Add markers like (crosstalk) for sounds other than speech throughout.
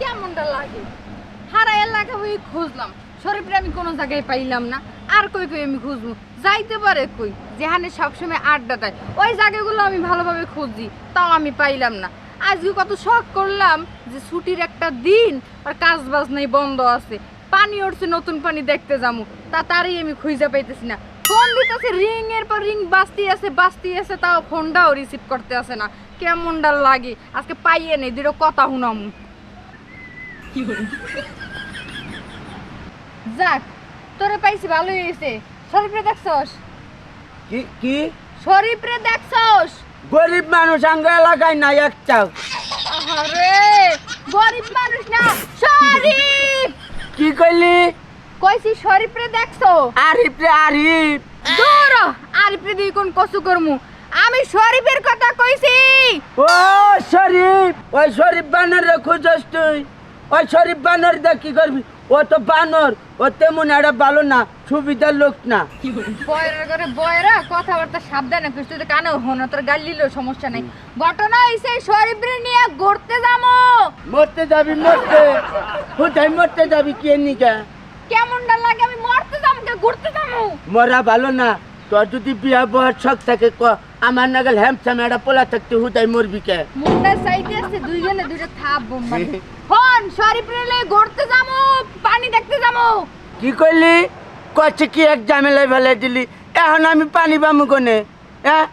কেমনটা লাগে? হারা এলাকা হয়ে খুঁজলাম। শরীফরে আমি কোনো জায়গায় পাইলাম না। আর কই কই আমি খুঁজবো? যাইতে পারে কই? যেখানে সবসময় আড্ডা দেয়, ওই জায়গাগুলো আমি ভালোভাবে খুঁজি, তাও আমি পাইলাম না। আজকে কত শখ করলাম যে ছুটির একটা দিন আর কাজ বাজ নেই, বন্ধ আছে। পানি উঠছে, নতুন পানি দেখতে যাব তা তারই আমি খুঁজে পাইতেছি না। ফোন দিতেছে রিং এর পর রিং বাজতে আছে বাজতে আছে, তাও ফোনটাও রিসিভ করতে আসে না। কেমনটা লাগে? আজকে পাইয়ে নেই, দুটো কথা শুনামু। (laughs) যাক তোরে পাইছি ভালোই হয়েছে শরীফরে দেখছস? কি কি? শরীফরে দেখছস? গরিব মানুষ আঙ্গ এলাকায় নাই একটাও আরে গরিব মানুষ না শরীফ! কি কইলি? কইছি শরীফরে দেখছ? আরিফ রে আরিফ। দূর আরিফরে দিয়ে কোন কসু করমু। আমি শরীফের কথা কইছি। ও শরীফ ওই শরীফ বানর রে খুঁজস তুই। ওই শরীফ বানর দে কি করবি? ও তো বানর ও তেমন একটা ভালো না সুবিধার লোক না। বয়রা করে বয়রা কথাবার্তা সাবধানে কইস তুই তো কানে হন তোর গাল দিলেও সমস্যা নাই। ঘটনা হইছে শরীফরে নিয়ে ঘুরতে যাব। মরতে যাবি মরতে। কোথায় মরতে যাবি কে নিকা কেমনটা লাগে আমি মরতে যাব কে ঘুরতে যাব? মরা ভালো না তোর যদি বিয়া বহার শখ থাকে ক আমার নাগাল হ্যামসাম একটা পোলা থাকতে হুদাই মরবি কে? মুন্ডা সাইডে আছে দুইজনে দুইটা থাপ বোম্বা হন শরীফ রেলে ঘুরতে যাব পানি দেখতে যাব। কি করলি কচ্ছে কি এক ঝামেলায় ফেলে দিলি। এখন আমি পানি পামু কোনে? হ্যাঁ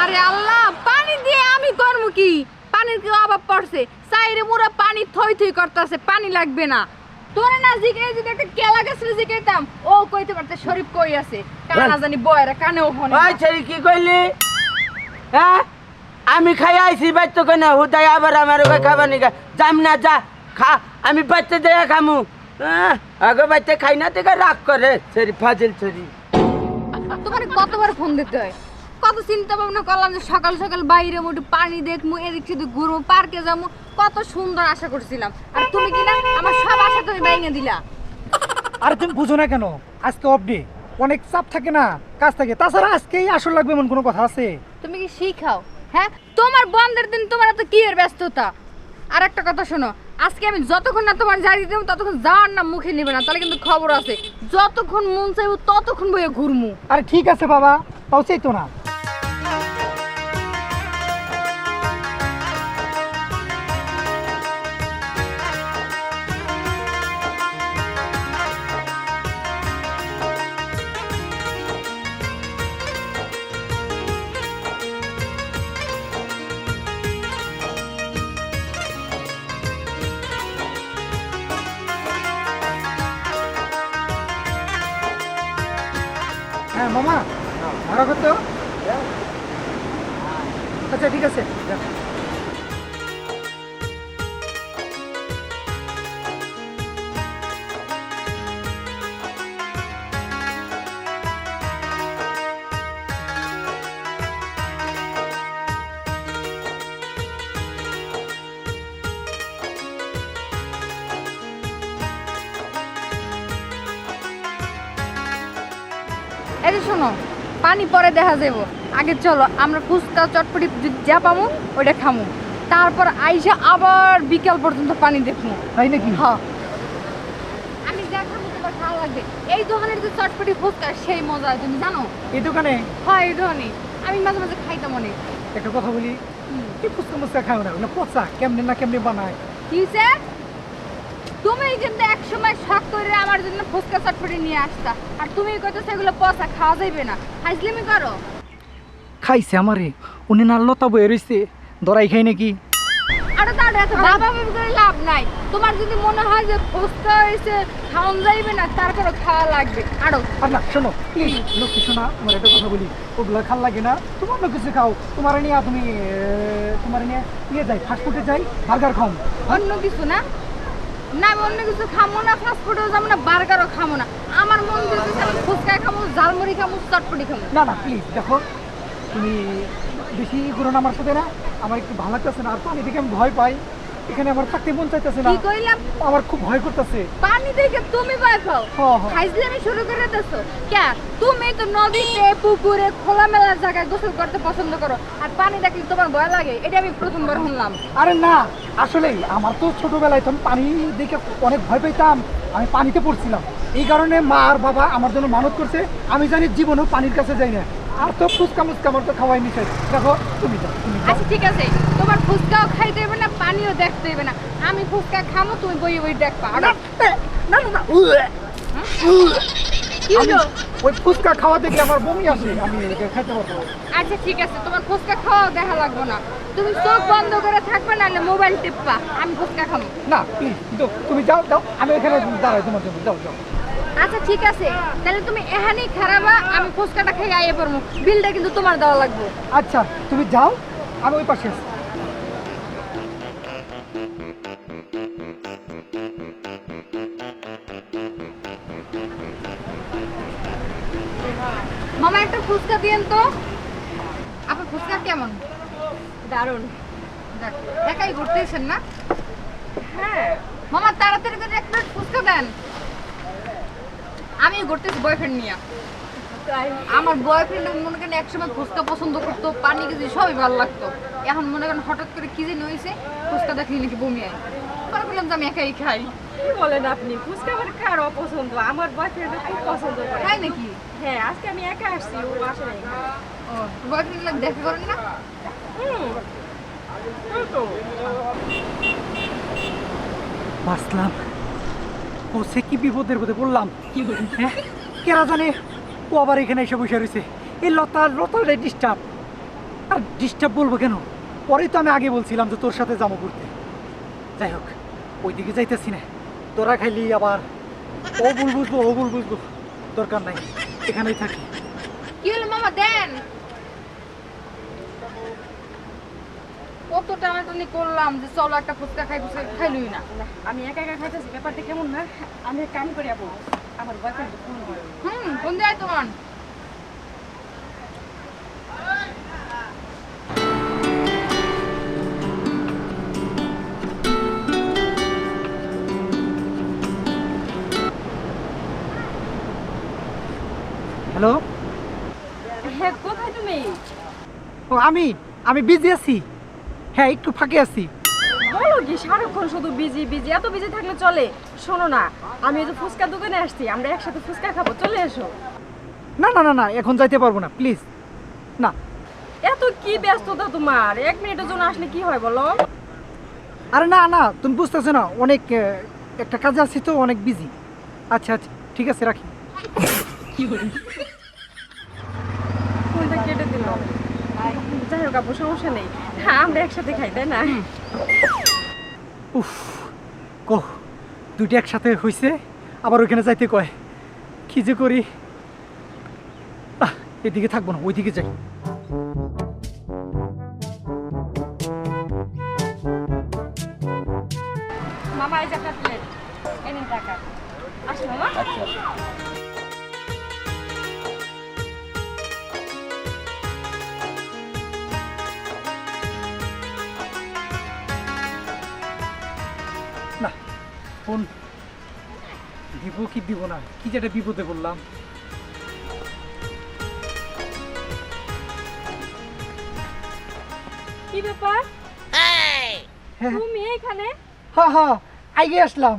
আরে আল্লাহ পানি দিয়ে আমি করব কি? পানির কি অভাব পড়ছে। সাইরে মুরা পানি থই থই করতেছে পানি লাগবে না। তোরে না যদি একটা কেলা গাছের জিগাইতাম ও কইতে পারতে শরীফ কই আছে? কানা জানি বয়রা। ওই ছেড়ি কি করলি হ্যাঁ? আমি খাই আইছি বাচ্চা কোনে হুদাই আবার আমার ওকে খাবার নিকা যাম না যা খা আমি বাচ্চা দেয়া খামু। হ্যাঁ, আগে বাচ্চা খাই না দেখে রাগ করে ছেড়ি ফাজিল ছেড়ি। তোমার কতবার ফোন দিতে হয়? কত চিন্তা ভাবনা করলাম যে সকাল সকাল বাইরে একটু পানি দেখমু এদিক সেদিক ঘুরবো পার্কে যাব কত সুন্দর আশা করছিলাম। আর তুমি কি না আমার সব আশা তুমি ভেঙে দিলা। আর তুমি বুঝো না কেন আজকে অফ ডে অনেক চাপ থাকে না কাজ থাকে। তাছাড়া আজকেই আসল লাগবে এমন কোনো কথা আছে? তুমি কি শিখাও? হ্যাঁ? তোমার বন্ধের দিন তোমার এত কি এর ব্যস্ততা? আর একটা কথা শোনো আজকে আমি যতক্ষণ না তোমার যাই দিতে ততক্ষণ যাওয়ার না মুখে নিবে না। তাহলে কিন্তু খবর আছে যতক্ষণ মন চাইব ততক্ষণ বইয়ে ঘুরমু। আরে ঠিক আছে বাবা তাও চাই তো না। ভাড়া করতে আচ্ছা ঠিক আছে। পানি পরে দেখা যাব আগে চলো আমরা ফুচকা চটপটি যা পামু ওইটা খামু। তারপর আইসা আবার বিকাল পর্যন্ত পানি দেখব তাই নাকি? হ্যাঁ আমি যা খাব তোমার ভালো লাগবে। এই দোকানের যে চটপটি ফুচকা সেই মজা তুমি জানো? এই দোকানে? হয় এই দোকানে। আমি মাঝে মাঝে খাইতাম অনেক। একটা কথা বলি কি ফুচকা মুচকা খাও না পচা কেমনে না কেমনে বানায়। কি স্যার তুমি কিন্তু এক সময় শখ করে আমার জন্য ফুচকা চটপটি নিয়ে আসতা। আর তুমি কইতো সেগুলো পচা খাওয়া যাইবে না। হাজলিমি করো। খাইছে আমারে। উনি না লতা বয়ে রইছে। দরাই খাই নাকি? আরে এত বাবা বাবি করে লাভ নাই। তোমার যদি মনে হয় যে ফুচকা হয়েছে খাওয়ান যাইবে না তারপরে খাওয়া লাগবে। আরও। আর না শোনো প্লিজ লক্ষ্মী শোনা তোমার একটা কথা বলি। ওগুলো খাল লাগে না। তোমার অন্য কিছু খাও। তোমার নিয়ে তুমি তোমার নিয়ে ইয়ে যাই ফাস্টফুডে যাই বার্গার খাও অন্য কিছু না? না, আমি অন্য কিছু খামো না ফাস্ট ফুডেও যাব না বার্গারও খামো না। আমার মন ফুচকা খামো, ঝালমুড়ি খামো, চটপটি খামো। না না প্লিজ দেখো, তুমি বেশি ঘুরো না আমার সাথে না, আমার একটু ভালো লাগতেছে না, আর তো এদিকে আমি ভয় পাই। এখানে আমার থাকতে মন চাইতেছে না। কি কইলাম? আমার খুব ভয় করতেছে। পানি দেখে তুমি ভয় পাও। খাইজলামি শুরু করে দিছো। কে তুমি তো নদীতে পুকুরে খোলামেলা জায়গায় গোসল করতে পছন্দ করো। আর পানি দেখলে তোমার ভয় লাগে। এটা আমি প্রথমবার শুনলাম। আরে না আসলে আমার তো ছোটবেলায় তো আমি পানি দেখে অনেক ভয় পেতাম আমি পানিতে পড়ছিলাম। এই কারণে মা আর বাবা আমার জন্য মানত করছে। আমি জানি জীবনেও পানির কাছে যাই না। আর তো ফুচকা মুচকা আমার তো খাওয়াই নিষেধ দেখো তুমি যাও তুমি যাও। আচ্ছা ঠিক আছে। তোমার ফুচকাও খাইতে হবে না পানিও দেখতে হবে না। আমি ফুচকা খামো তুমি বই বই দেখবা। না না না না উয়ে, উয়ে। কি হলো? আমি- ওই ফুচকা খাওয়া দেখে আমার বমি আসে আমি এটা খেতে পারব না। আচ্ছা ঠিক আছে তোমার ফুচকা খাওয়া দেখা লাগবে না। তুমি চোখ বন্ধ করে থাকবে নাহলে মোবাইল টিপবা আমি ফুচকা খাব না প্লিজ তুমি যাও যাও আমি এখানে দাঁড়াই তোমার জন্য যাও যাও। আচ্ছা ঠিক আছে। তাহলে তুমি এখানেই খারাপা আমি ফুচকাটা খেয়ে আইয়ে পড়ব বিলটা কিন্তু তোমার দেওয়া লাগবে। আচ্ছা তুমি যাও আমি ওই পাশে আছি। মামা একটা ফুচকা দিয়েন তো। আপনার ফুচকা কেমন? দারুণ। একাই ঘুরতেছেন না? হ্যাঁ। মামা তাড়াতাড়ি করে এক প্লেট ফুচকা দেন। আমি ঘুরতেছি বয়ফ্রেন্ড নিয়ে। আমার বয়ফ্রেন্ড মনে করেন একসময় ফুচকা পছন্দ করতো পানি কিছু সবই ভালো লাগতো। এখন মনে করেন হঠাৎ করে কি যে হয়েছে ফুচকা দেখলে নাকি বমি আয়। পরে বললাম যে আমি একাই খাই। কি বলেন আপনি? ফুচকা আমার কার অপছন্দ? আমার বয়ফ্রেন্ড খুব পছন্দ করে। খাই নাকি? হ্যাঁ আজকে আমি একা আসছি ও আসে নাই। ও বয়ফ্রেন্ড লাগে দেখা করেন না? হুম। তো। বাঁচলাম। ও কি বিপদের মধ্যে বললাম হ্যাঁ? কেরা জানে ও আবার এখানে এসে বসে রয়েছে? এই লতা লতার ডিস্টার্ব আর ডিস্টার্ব বলব কেন? পরেই তো আমি আগে বলছিলাম যে তোর সাথে যাব ঘুরতে। যাই হোক ওইদিকে যাইতেছি না। তোরা খাইলি আবার ও ভুল বুঝব ও ভুল বুঝব। দরকার নাই এখানেই থাকি। কি হলো মামা দেন। কত টানাটানি করলাম যে চলো একটা ফুচকা খাই ফুচকা খাইলুই না। আমি একা একা খাইতেছি ব্যাপারটা কেমন না? আমি কাম করি আপু আমার বয়ফ্রেন্ড ফোন দিই। হুম কোন দেয় তোমার? হ্যালো হ্যাঁ কোথায় তুমি? ও আমি আমি বিজি আছি। হ্যাঁ একটু ফাঁকে আছি। বলো কি সারাক্ষণ শুধু বিজি বিজি এত বিজি থাকলে চলে। শোনো না আমি এই যে ফুচকা দোকানে আসছি আমরা একসাথে ফুচকা খাব চলে এসো। না না না না এখন যাইতে পারব না প্লিজ না। এত কি ব্যস্ততা তোমার? এক মিনিটের জন্য আসলে কি হয় বলো? আরে না না তুমি বুঝতেছো না অনেক একটা কাজে আছি তো অনেক বিজি আচ্ছা আচ্ছা ঠিক আছে রাখি। ফোনটা কেটে দিল সমস্যা নেই। হ্যাঁ একসাথে খাই, তাই না? উফ, কহ, দুইটা একসাথে হয়েছে আবার ওইখানে যাইতে কয়। কি যে করি? এদিকে থাকব না, ওইদিকে যাই। ফোন দিব কি দিব না? কি যেটা বিপদে বললাম কি ব্যাপার? হ্যাঁ। তুমি এখানে? হ্যাঁ হ্যাঁ আগে আসলাম।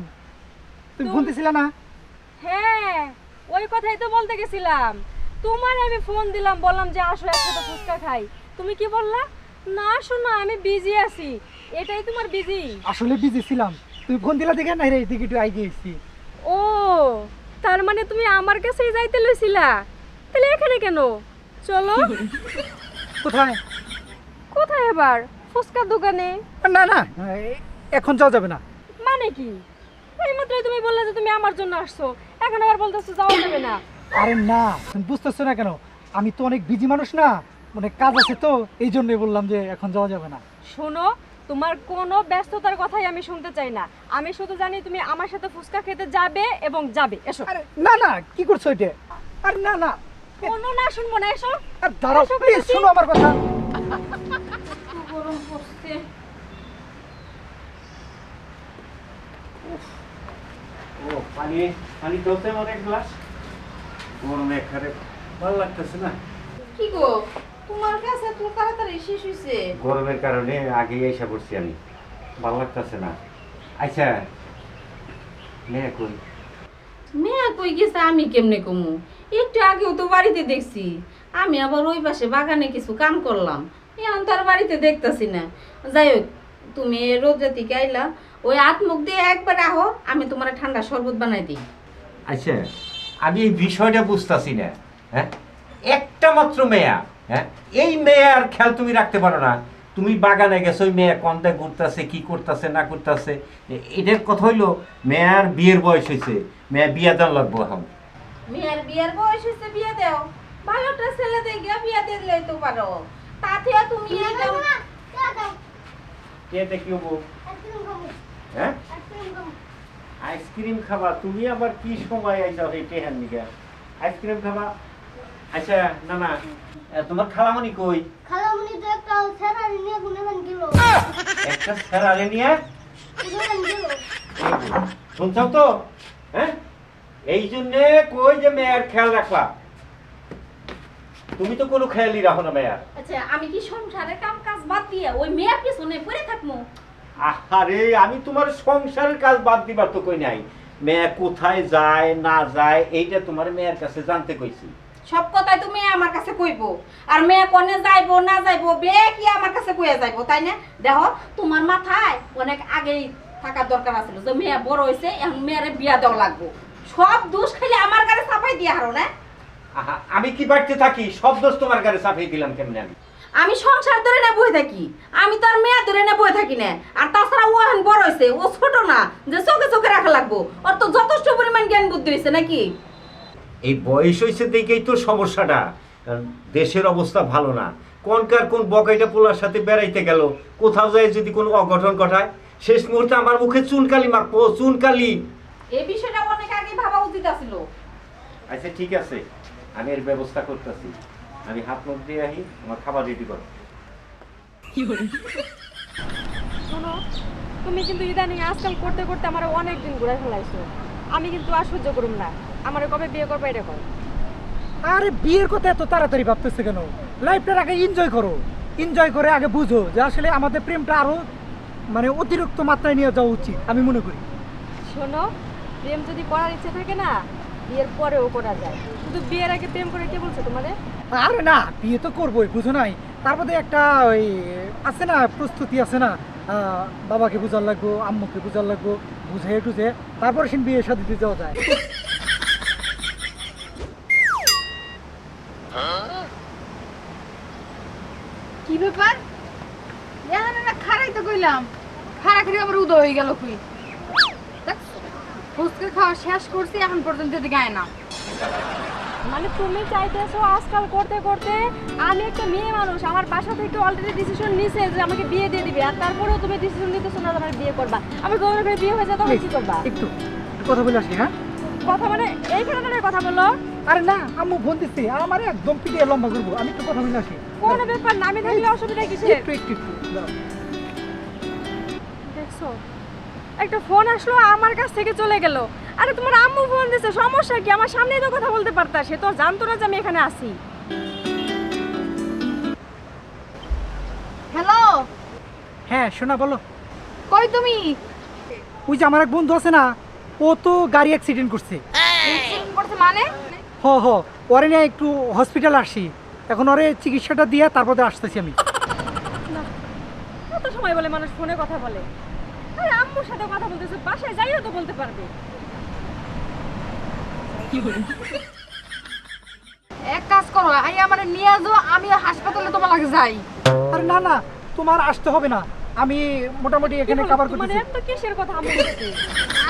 তুমি দিছিলে না? হ্যাঁ ওই কথাই তো বলতে গেছিলাম। তোমার আমি ফোন দিলাম বললাম যে আসো একসাথে ফুচকা খাই। তুমি কি বললা? না শোনো আমি বিজি আছি। এটাই তোমার বিজি আসলে বিজি ছিলাম। তুমি ফোন দিলা দেখে না রে এদিকে একটু আগে এসেছি ও তার মানে তুমি আমার কাছেই যাইতে লইছিলা? তাহলে এখানে কেন? চলো। কোথায়? কোথায় এবার? ফুচকার দোকানে? না না এখন যাওয়া যাবে না। মানে কি? এইমাত্রই তুমি বললে যে তুমি আমার জন্য আসছো। এখন আবার বলতেছো যাওয়া যাবে না। আরে না তুমি বুঝতেছো না কেন? আমি তো অনেক বিজি মানুষ না মানে কাজ আছে তো এই জন্যই বললাম যে এখন যাওয়া যাবে না। শোনো তোমার কোনো ব্যস্ততার কথাই আমি শুনতে চাই না। আমি শুধু জানি তুমি আমার সাথে ফুচকা খেতে যাবে এবং যাবে। এসো। না না কি করছ এটা? আর না না। কোনো না শুনব না এসো। আর দাঁড়াও প্লিজ শোনো আমার কথা। গরম পড়ছে ও পানি পানি দোতে আমার এক গ্লাস? গরমে খারে ভালো লাগতেছে না। কি গো? তোমার কাছে এত তাড়াতাড়ি শেষ হইছে? গরমের কারণে আগে এসে পড়ছি আমি। ভালো লাগতেছে না। আচ্ছা মেয়ে কই? মেয়া কই গেছে আমি কেমনে কমু? একটু আগেও তো বাড়িতে দেখছি। আমি আবার ওই পাশে বাগানে কিছু কাম করলাম। এখন তার বাড়িতে দেখতাছি না। যাই হোক তুমি রোজা থেকে আইলা ওই আত্মুখ দিয়ে একবার আহো আমি তোমার ঠান্ডা শরবত বানাই দিই। আচ্ছা আমি এই বিষয়টা বুঝতাছি না হ্যাঁ? একটা মাত্র মেয়া। হ্যাঁ? এই মেয়ার খেয়াল তুমি রাখতে পারো না। তুমি বাগানে গেছো ওই মেয়ে কন্দে ঘুরতেছে কি করতেছে না করতেছে। এটার কথা হইল মেয়ার বিয়ের বয়স হয়েছে মেয়া বিয়া দেওয়া লাগবো এখন। মেয়ের বিয়ের বয়স হয়েছে বিয়ে দেও। ভালোটা ছেলে দেখে বিয়ে দিলেই তো পারো। তাতে তুমি একদম- কে কি হব? হ্যাঁ? আইসক্রিম খাবা। তুমি আবার কি সময় আইসাও এই টেহার নিকে? আইসক্রিম খাবা? আচ্ছা না না। তোমার খালামণি কই? খালামুনি তো একটা স্যারারি নিয়ে গুনেগান গেল। একটা স্যারারে নিয়ে? গুনেগান গেল। শুনছাও তো? হ্যাঁ এই জন্যে কই যে মেয়ের খেয়াল রাখবা তুমি তো কোনো খেয়ালই রাখো না মেয়ার। আচ্ছা আমি কি সংসারের কাম কাজ বাদ দিয়ে ওই মেয়ের পিছনে পড়ে থাকব? আরে আমি তোমার সংসারের কাজ বাদ দিবার তো কই নাই। মেয়ে কোথায় যায় না যায় এইটা তোমার মেয়ের কাছে জানতে কইছি। সব কথাই তুমি আমার কাছে কইবো। আর মেয়ে কোনে যাইবো না যাইবো বে কি আমার কাছে কইয়া যাইবো তাই না? দেখো তোমার মাথায় অনেক আগেই থাকার দরকার আছিল যে মেয়ে বড় হইছে এখন মেয়েরে বিয়া দেওয়া লাগবো। সব দোষ খালি আমার গাড়ি চাপাই দিয়া হারো না? আমি কি বাড়তে থাকি? সব দোষ তোমার গাড়ি চাপিয়ে দিলাম কেমনে আমি? আমি সংসার ধরে না বয়ে থাকি। আমি তো আর মেয়ে ধরে না বই থাকি না। আর তাছাড়া ও এখন বড় হইছে ও ছোট না যে চোখে চোখে রাখা লাগবো। ওর তো যথেষ্ট পরিমাণ জ্ঞান বুদ্ধি হয়েছে নাকি? এই বয়স হয়েছে দেখেই তো সমস্যাটা। দেশের অবস্থা ভালো না। কোনকার কোন বকাইটা পোলার সাথে বেড়াইতে গেল? কোথাও যায় যদি কোনো অঘটন ঘটায়? শেষ মুহূর্তে আমার মুখে চুনকালি মাখবো চুনকালি। এই বিষয়টা অনেক আগে ভাবা উচিত আছিল। আচ্ছা ঠিক আছে। আমি এর ব্যবস্থা করতেছি। আমি হাত মুখ দিয়ে আহি আমার খাবার রেডি করো শোনো তুমি কিন্তু ইদানিং আজকাল করতে করতে আমার অনেক দিন ঘুরে ফেলাইছো। আমি কিন্তু আর সহ্য করুম না। আমার কবে বিয়ে করবে এটা কর আরে বিয়ের কথা এত তাড়াতাড়ি ভাবতেছে কেন? লাইফটার আগে এনজয় করো। এনজয় করে আগে বুঝো যে আসলে আমাদের প্রেমটা আরও মানে অতিরিক্ত মাত্রায় নিয়ে যাওয়া উচিত আমি মনে করি। শোনো প্রেম যদি করার ইচ্ছে থাকে না বিয়ের পরেও করা যায়। শুধু বিয়ের আগে প্রেম করে কে বলছে তোমারে? আরে না বিয়ে তো করবোই বুঝো নাই। তার মধ্যে একটা ওই আছে না প্রস্তুতি আছে না বাবাকে বুঝার লাগবো আম্মুকে বুঝার লাগবো বুঝে টুঝে তারপরে সে বিয়ে সাথে দিতে যাওয়া যায়। কি ব্যাপার? এখন না খারাই তো কইলাম। খারা খারি আমার উদয় হয়ে গেল কই? ফুচকা খাওয়া শেষ করছি এখন পর্যন্ত এদিকে না। মানে তুমি চাইতেছো আজকাল করতে করতে আমি একটা মেয়ে মানুষ আমার বাসা থেকে অলরেডি ডিসিশন নিছে যে আমাকে বিয়ে দিয়ে দিবে আর তারপরেও তুমি ডিসিশন নিতেছো না আমার বিয়ে করবা। আমি গৌরব বিয়ে হয়ে যায় তখন কি করবা? একটু একটু কথা বলে আসি হ্যাঁ? কথা মানে এইখানে দাঁড়িয়ে কথা বলো। আরে না আম্মু ফোন দিচ্ছে আমার একদম পিটিয়ে লম্বা করব। আমি একটু কথা বলে আসি। কোনো ব্যাপার না আমি থাকলে অসুবিধা কিসের। একটু একটু একটু দেখছ? একটা ফোন আসলো আমার কাছ থেকে চলে গেল। আরে তোমার আম্মু ফোন দিছে সমস্যা কি? আমার সামনেই তো কথা বলতে পারতা সে তো জানতো না যে আমি এখানে আছি। হ্যালো? হ্যাঁ শোনা বলো। কই তুমি? ওই যে আমার এক বন্ধু আছে না ও তো গাড়ি অ্যাক্সিডেন্ট করছে। অ্যাক্সিডেন্ট করছে মানে? হ হ ওরে নিয়ে একটু হসপিটাল আসি। এখন ওরে চিকিৎসাটা দিয়ে তারপরে আসতেছি আমি। কত সময় বলে মানুষ ফোনে কথা বলে। আরে আম্মুর সাথে কথা বলতেছে বাসায় যাইও তো বলতে পারবে। এক কাজ করো আই আমার নিয়ে যাও আমি হাসপাতালে তোমার লাগে যাই। আরে না না তোমার আসতে হবে না। আমি মোটামুটি এখানে কি বলো? কাভার মানে এত কিসের কথা আম্মু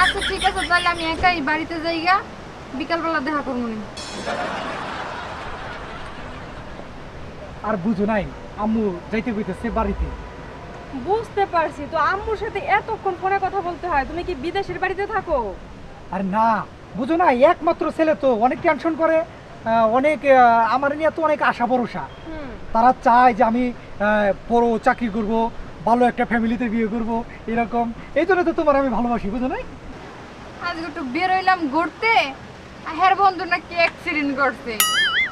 আচ্ছা ঠিক আছে তাহলে আমি একাই বাড়িতে যাইগা। বিকালবেলা দেখা করব নি। আর বুঝো নাই আম্মু যাইতে কইতেছে বাড়িতে। বুঝতে পারছি তো আম্মুর সাথে এতক্ষণ ফোনে কথা বলতে হয় তুমি কি বিদেশের বাড়িতে থাকো? আর না বুঝো না একমাত্র ছেলে তো অনেক টেনশন করে আহ, অনেক আহ, আমার নিয়ে তো অনেক আশা ভরসা। হুম। তারা চায় যে আমি আহ, বড় চাকরি করব ভালো একটা ফ্যামিলিতে বিয়ে করব এরকম। এই জন্য তো তোমার আমি ভালোবাসি বুঝো নাই? আজকে একটু বের হইলাম ঘুরতে হের বন্ধু নাকি অ্যাক্সিডেন্ট করছে।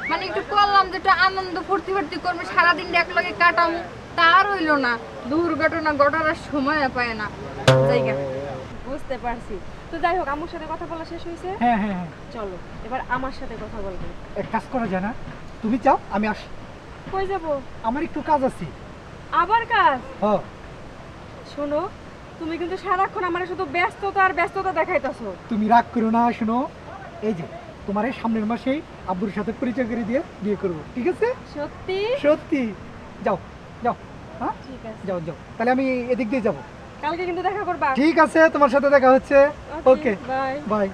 মানে একটু করলাম যে একটু আনন্দ ফুর্তি ফুর্তি করবে সারাদিন একলগে কাটাম তার হইল না। দুর্ঘটনা ঘটার সময় পায় না। জায়গা বুঝতে পারছি। তো যাই হোক আমার সাথে কথা বলা শেষ হয়েছে? হ্যাঁ হ্যাঁ হ্যাঁ। চলো এবার আমার সাথে কথা বলব। এক কাজ করা যায় না তুমি যাও আমি আসি। কই যাব? আমার একটু কাজ আছে। আবার কাজ? হ। শোনো তুমি কিন্তু সারাক্ষণ আমার শুধু ব্যস্ততা আর ব্যস্ততা দেখাইতেছো। তুমি রাগ করো না শোনো। এই যে তোমার এই সামনের মাসেই আব্বুর সাথে পরিচয় করে দিয়ে বিয়ে করব ঠিক আছে? সত্যি? সত্যি। যাও যাও হ্যাঁ? ঠিক আছে। যাও যাও। তাহলে আমি এদিক দিয়ে যাব। কালকে কিন্তু দেখা করবা। ঠিক আছে তোমার সাথে দেখা হচ্ছে। ওকে বাই বাই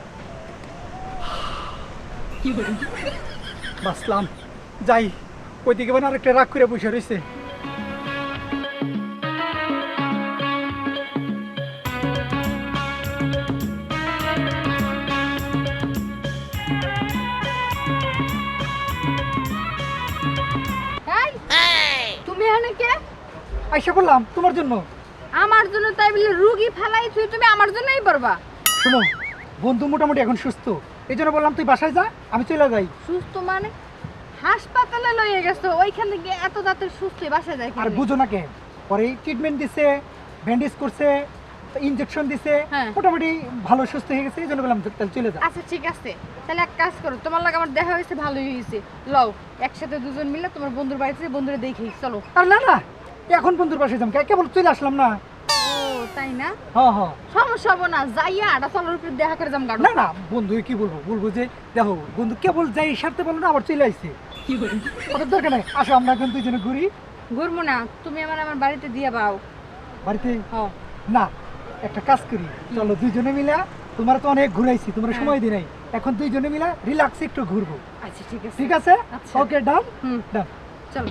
বাসলাম যাই ওইদিকে মানে আরেকটা রাগ করে বসে রয়েছে এখানে কে? আইসা বললাম তোমার জন্য। আমার জন্য তাই বলে রুগী ফেলাই তুই তুমি আমার জন্যই শোনো বন্ধু মোটামুটি এখন সুস্থ। এই জন্য বললাম তুই বাসায় যা আমি চলে যাই। সুস্থ মানে? হাসপাতালে লইয়ে গেছো ওইখান থেকে এত সুস্থ বাসায় যাই আর কেমনে? বুঝো না কে পরে ট্রিটমেন্ট দিছে ব্যান্ডেজ করছে ইনজেকশন দিছে হ্যাঁ। মোটামুটি ভালো সুস্থ হয়ে গেছে এই জন্য বললাম তাহলে চলে যা আচ্ছা ঠিক আছে। তাহলে এক কাজ করো তোমার লাগে আমার দেখা হয়েছে ভালোই হয়েছে। লও একসাথে দুজন মিলে তোমার বন্ধুর বাড়িতে বন্ধুরে দেখি চলো। আর না না এখন বন্ধুর পাশে যাম কেবল চলে আসলাম না। ও তাই না? হ্যাঁ হ্যাঁ সমস্যা হব না যাইয়া আটা চলার উপরে দেখা করে যাম না না বন্ধু কি বলব বলব যে দেখো বন্ধু কেবল যাই সারতে বলল না আবার চলে আসছে কি করি ওদের দরকার নাই আসো আমরা এখন দুইজনে ঘুরি। ঘুরবো না তুমি আমার আমার বাড়িতে দিয়ে বাও। বাড়িতে? হ। না একটা কাজ করি চলো দুইজনে মিলা তোমার তো অনেক ঘুরাইছি তোমার হ্যাঁ। সময় দিই নাই। এখন দুইজনে মিলা রিল্যাক্স একটু ঘুরবো। আচ্ছা ঠিক আছে। ঠিক আছে। ওকে ডান ডান চলো।